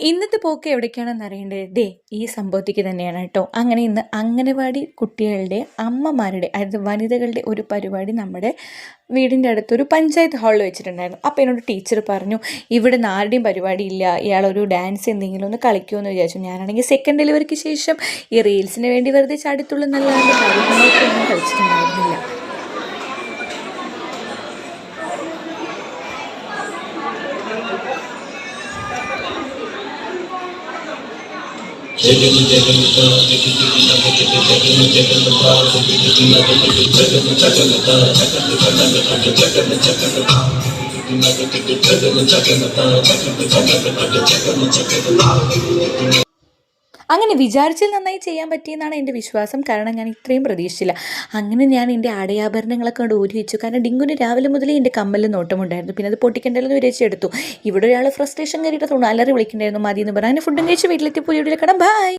ഇന്നത്തെ പോക്ക് എവിടേക്കാണെന്ന് അറിയേണ്ടത്? ദേ ഈ സംഭവത്തേക്ക് തന്നെയാണ് കേട്ടോ. അങ്ങനെ ഇന്ന് അംഗനവാടി കുട്ടികളുടെ അമ്മമാരുടെ അതായത് വനിതകളുടെ ഒരു പരിപാടി നമ്മുടെ വീടിന്റെ അടുത്തൊരു പഞ്ചായത്ത് ഹാളിൽ വെച്ചിട്ടുണ്ടായിരുന്നു. അപ്പോൾ എന്നോട് ടീച്ചർ പറഞ്ഞു ഇവിടെ ആരുടെയും പരിപാടി ഇല്ല. ഇയാളൊരു ഡാൻസ് എന്തെങ്കിലും ഒന്ന് കളിക്കുമെന്ന് വിചാരിച്ചു. ഞാനാണെങ്കിൽ സെക്കൻഡ് ഡെലിവറിക്ക് ശേഷം ഈ റീൽസിന് വേണ്ടി വെറുതെ ചാടിത്തുള്ളുന്നല്ലാണ്ട് നല്ല കളിച്ചിട്ടുണ്ടായിരുന്നില്ല चकन चकन चकन चकन അങ്ങനെ വിചാരിച്ചാൽ നന്നായി ചെയ്യാൻ പറ്റിയെന്നാണ് എന്റെ വിശ്വാസം. കാരണം ഞാൻ ഇത്രയും പ്രതീക്ഷിച്ചില്ല. അങ്ങനെ ഞാൻ എന്റെ ആടയാഭരണങ്ങളൊക്കെ കൊണ്ട് ഊരി വെച്ചു. കാരണം ഡിങ്കുന് രാവിലെ മുതലേ എന്റെ കമ്മലിൽ നോട്ടമുണ്ടായിരുന്നു. പിന്നെ അത് പൊട്ടിക്കണ്ടല്ലോ വിചാരിച്ചെടുത്തു ഇവിടെ ഒരാൾ ഫ്രസ്ട്രേഷൻ കയറിയിട്ട് തോന്നുന്നു അലറി വിളിക്കണ്ടായിരുന്നു. മതി എന്ന് പറഞ്ഞാൽ ഫുഡും കഴിച്ച് വീട്ടിലെത്തി പുതിയ കടം. ബൈ